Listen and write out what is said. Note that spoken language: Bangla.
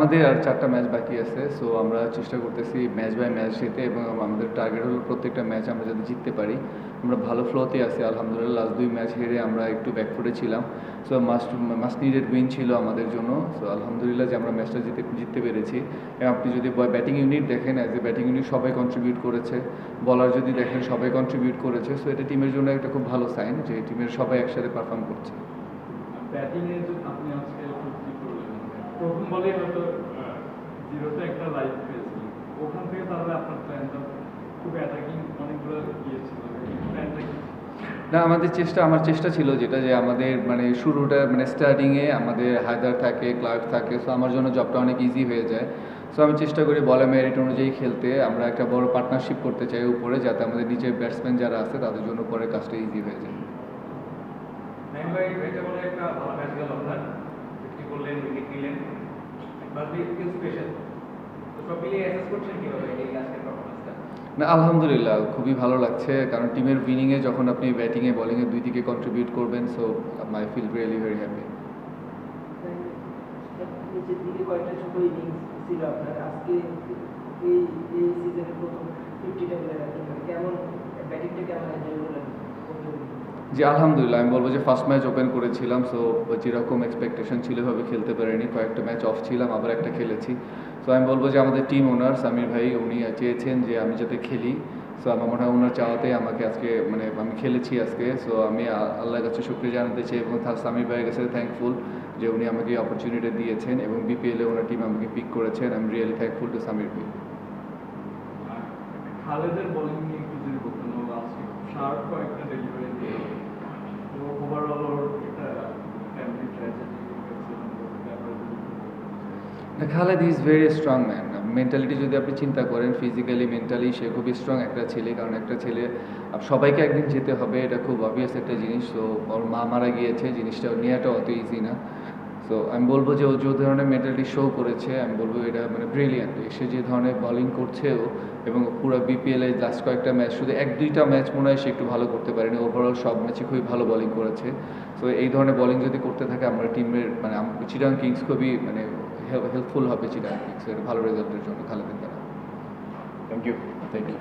আমাদের আর চারটা ম্যাচ বাকি আছে সো আমরা চেষ্টা করতেছি ম্যাচ বাই ম্যাচ জিতে এবং আমাদের টার্গেট হলো প্রত্যেকটা ম্যাচ আমরা যাতে জিততে পারি। আমরা ভালো ফ্লোতে আছি, আলহামদুলিল্লাহ। লাস্ট দুই ম্যাচ হেরে আমরা একটু ব্যাকফুটে ছিলাম so must must needed win ছিল আমাদের জন্য। সো আলহামদুলিল্লাহ যে আমরা ম্যাচটা জিতে, জিততে পেরেছি। এবং আপনি যদি ব্যাটিং ইউনিট দেখেন অ্যাজ এ ব্যাটিং ইউনিট সবাই কন্ট্রিবিউট করেছে। বলার যদি দেখেন, সবাই কন্ট্রিবিউট করেছে। সো এটা টিমের জন্য একটা খুব ভালো সাইন যে টিমের সবাই একসাথে পারফর্ম করছে। ব্যাটিং এ যদি আপনি আজকে হয়তো জিরোতে একটা লাইফ ওখান থেকে তাহলে আপনার প্ল্যানটা খুব অ্যাটাকিং অনেকগুলো ছিল প্ল্যানটা কি? না আমাদের চেষ্টা আমার চেষ্টা ছিল যেটা যে আমাদের মানে শুরুটা মানে স্টার্টিংয়ে আমাদের হায়দার থাকে ক্লার্ক থাকে সো আমার জন্য জবটা অনেক ইজি হয়ে যায়। সো আমি চেষ্টা করি বলে মেরিট অনুযায়ী খেলতে। আমরা একটা বড় পার্টনারশিপ করতে চাই উপরে যাতে আমাদের নিচের ব্যাটসম্যান যারা আছে তাদের জন্য পরে কাজটা ইজি হয়ে যায়। না আলহামদুলিল্লাহ খুবই ভালো লাগছে। কারণ টিমের উইনিংয়ে যখন আপনি ব্যাটিংয়ে বলিংয়ে দুই দিকে কন্ট্রিবিউট করবেন so my feel really very happy নিচের দিকে কয়েকটা ছোট ইনিংস ছিল আপনার। আজকে এই এই সিজনের প্রথম ফিফটিটা মানে কেমন ব্যাটিংটা কেমন জি আলহামদুলিল্লাহ, আমি বলব যে ফার্স্ট ম্যাচ ওপেন করেছিলাম সো যেরকম এক্সপেকটেশন ছিল এভাবে খেলতে পারিনি। কয়েকটা ম্যাচ অফ ছিলাম, আবার একটা খেলেছি। সো আমি বলব যে আমাদের টিম ওনার সামির ভাই, উনি চেয়েছেন যে আমি যাতে খেলি। সো আমার মনে হয় ওনার চাওয়াতেই আমাকে আজকে মানে আমি খেলেছি আজকে। সো আমি আল্লাহর কাছে শুক্রিয়া জানাতে চাই এবং সামির ভাইয়ের কাছে থ্যাঙ্কফুল যে উনি আমাকে অপরচুনিটি দিয়েছেন এবং বিপিএলে ওনার টিম আমাকে পিক করেছেন। আমি রিয়েলি থ্যাঙ্কফুল টু সামির ভাই। খালেদের নিয়ে একটু যদি আজকে শার্প কয়েকটা ডেলিভারি দিয়ে তো ওভারঅল ওর একটা ফ্যামিলি ট্র্যাজেডি না, Khaled is very strong man mentality যদি আপনি চিন্তা করেন ফিজিক্যালি মেন্টালি সে খুবই স্ট্রং একটা ছেলে, কারণ একটা ছেলে সবাইকে একদিন যেতে হবে, এটা খুব অবভিয়াস একটা জিনিস। তো, ওর মা মারা গিয়েছে, জিনিসটা নেওয়াটা অত ইজি না। তো আমি বলব যে ও যে ধরনের মেন্টালিটি শো করেছে আমি বলব এটা মানে ব্রিলিয়ান্ট সে যে ধরনের বলিং করছে ও এবং পুরো বিপিএল এর লাস্ট কয়েকটা ম্যাচ শুধু এক দুইটা ম্যাচ মনে হয় সে একটু ভালো করতে পারেনি। ওভারঅল সব ম্যাচে খুবই ভালো বলিং করেছে। তো এই ধরনের বলিং যদি করতে থাকে আমরা টিমের মানে চিটাং কিংস খুবই মানে হেল্পফুল হবে চিটাং কিংস এর ভালো রেজাল্টের জন্য। খালেদের দ্বারা থ্যাংক ইউ থ্যাংক ইউ